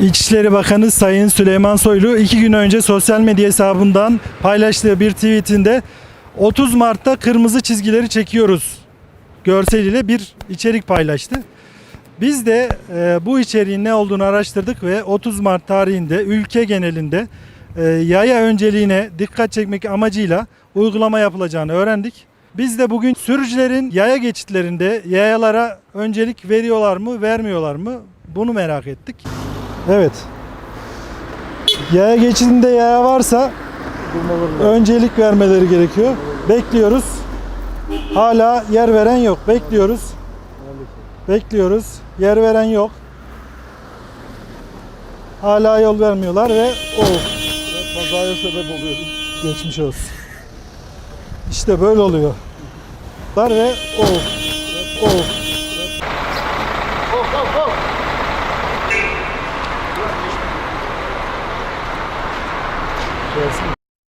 İçişleri Bakanı Sayın Süleyman Soylu iki gün önce sosyal medya hesabından paylaştığı bir tweetinde 30 Mart'ta kırmızı çizgileri çekiyoruz görseliyle bir içerik paylaştı. Biz de e, bu içeriğin ne olduğunu araştırdık ve 30 Mart tarihinde ülke genelinde e, yaya önceliğine dikkat çekmek amacıyla uygulama yapılacağını öğrendik. Biz de bugün sürücülerin yaya geçitlerinde yayalara öncelik veriyorlar mı, vermiyorlar mı? Bunu merak ettik. Evet. Yaya geçidinde yaya varsa öncelik vermeleri gerekiyor. Bekliyoruz. Hala yer veren yok. Bekliyoruz. Bekliyoruz. Yer veren yok. Hala yol vermiyorlar ve o Kazaya sebep oluyor. geçmiş olsun. İşte böyle oluyor. Var ve o o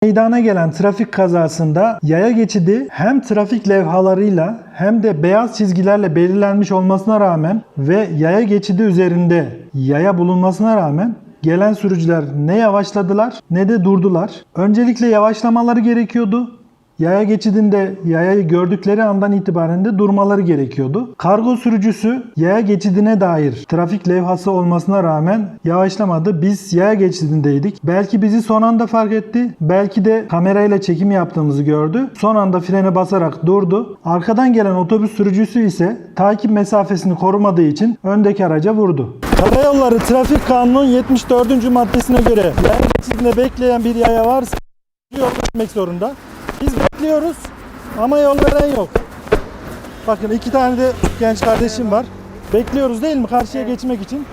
Meydana gelen trafik kazasında yaya geçidi hem trafik levhalarıyla hem de beyaz çizgilerle belirlenmiş olmasına rağmen ve yaya geçidi üzerinde yaya bulunmasına rağmen gelen sürücüler ne yavaşladılar ne de durdular. Öncelikle yavaşlamaları gerekiyordu. Yaya geçidinde yayayı gördükleri andan itibaren de durmaları gerekiyordu. Kargo sürücüsü yaya geçidine dair trafik levhası olmasına rağmen yavaşlamadı. Biz yaya geçidindeydik. Belki bizi son anda fark etti. Belki de kamerayla çekim yaptığımızı gördü. Son anda frene basarak durdu. Arkadan gelen otobüs sürücüsü ise takip mesafesini korumadığı için öndeki araca vurdu. Karayolları Trafik Kanunu'nun 74. maddesine göre yaya geçidinde bekleyen bir yaya varsa yol gitmek zorunda. Biz bekliyoruz ama yol veren yok. Bakın iki tane de genç kardeşim var. Bekliyoruz değil mi karşıya geçmek için?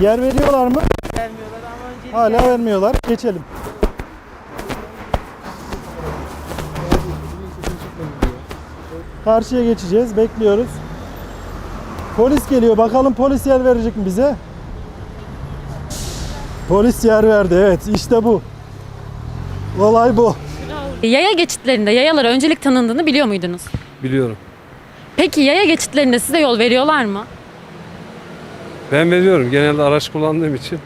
Yer veriyorlar mı? vermiyorlar ama öncelik Hala vermiyorlar. Geçelim. Karşıya geçeceğiz. Bekliyoruz. Polis geliyor. Bakalım polis yer verecek mi bize? Polis yer verdi. Evet işte bu. Olay bu. Yaya geçitlerinde yayalara öncelik tanındığını biliyor muydunuz? Biliyorum. Peki yaya geçitlerinde size yol veriyorlar mı? Ben veriyorum. Genelde araç kullandığım için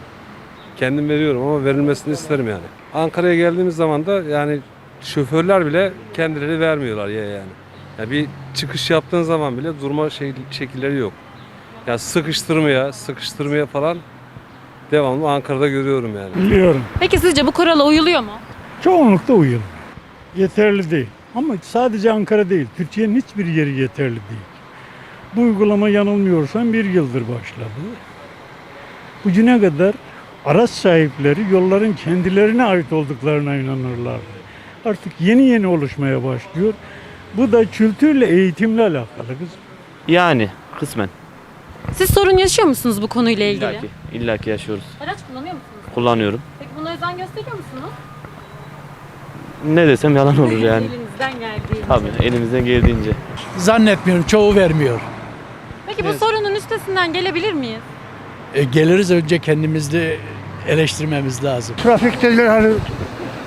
kendim veriyorum ama verilmesini isterim yani. Ankara'ya geldiğimiz zaman da yani şoförler bile kendileri vermiyorlar ya yani. Ya bir çıkış yaptığın zaman bile durma şey, şekilleri yok. Ya sıkıştırmaya, sıkıştırmaya falan devamlı Ankara'da görüyorum yani. Biliyorum. Peki sizce bu kurala uyuluyor mu? Çoğunlukla uyum. Yeterli değil. Ama sadece Ankara değil. Türkiye'nin hiçbir yeri yeterli değil. Bu uygulama yanılmıyorsam bir yıldır başladı. Bugüne kadar araç sahipleri yolların kendilerine ait olduklarına inanırlardı. Artık yeni yeni oluşmaya başlıyor. Bu da kültürle, eğitimle alakalı kızım. Yani kısmen. Siz sorun yaşıyor musunuz bu konuyla ilgili? İllaki, illaki yaşıyoruz. Araç kullanıyor musunuz? Kullanıyorum. Peki buna özen gösteriyor musunuz? Ne desem yalan olur yani. Elinizden geldiğince. Tabii elimizden geldiğince. Zannetmiyorum çoğu vermiyor. Peki bu sorunun üstesinden gelebilir miyiz? E, geliriz önce kendimizi eleştirmemiz lazım. Trafik dediler hani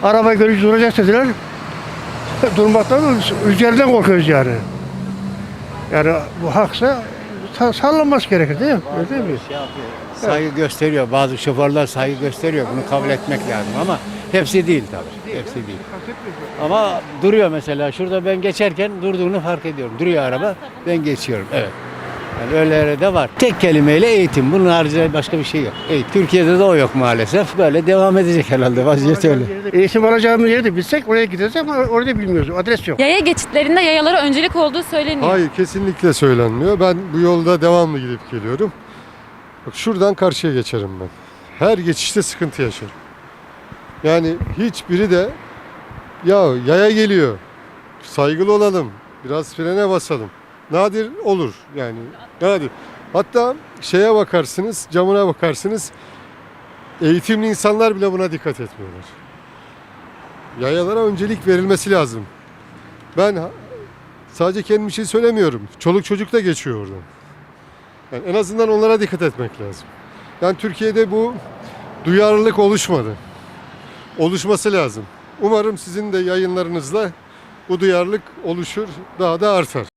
araba görünce duracak dediler. Durmaktan üzerinden korkuyoruz yani. Yani bu haksa sa- sallanması gerekir değil mi? Öyle değil mi? saygı gösteriyor. Bazı şoförler saygı gösteriyor. Bunu kabul etmek lazım ama hepsi değil tabii. Hepsi değil. Ama duruyor mesela. Şurada ben geçerken durduğunu fark ediyorum. Duruyor araba. Ben geçiyorum. Evet. Yani öyle de var. Tek kelimeyle eğitim. Bunun haricinde başka bir şey yok. Eğitim. Türkiye'de de o yok maalesef. Böyle devam edecek herhalde. Vaziyet öyle. Eğitim alacağımız yeri de bilsek oraya gideceğiz ama orada bilmiyoruz. Adres yok. Yaya geçitlerinde yayalara öncelik olduğu söyleniyor. Hayır kesinlikle söylenmiyor. Ben bu yolda devamlı gidip geliyorum. Bak şuradan karşıya geçerim ben. Her geçişte sıkıntı yaşarım. Yani hiçbiri de ya yaya geliyor. Saygılı olalım. Biraz frene basalım. Nadir olur yani. Nadir. Hatta şeye bakarsınız, camına bakarsınız. Eğitimli insanlar bile buna dikkat etmiyorlar. Yayalara öncelik verilmesi lazım. Ben Sadece kendim için söylemiyorum. Çoluk çocuk da geçiyor oradan. Yani en azından onlara dikkat etmek lazım. Yani Türkiye'de bu duyarlılık oluşmadı. Oluşması lazım. Umarım sizin de yayınlarınızla bu duyarlılık oluşur, daha da artar.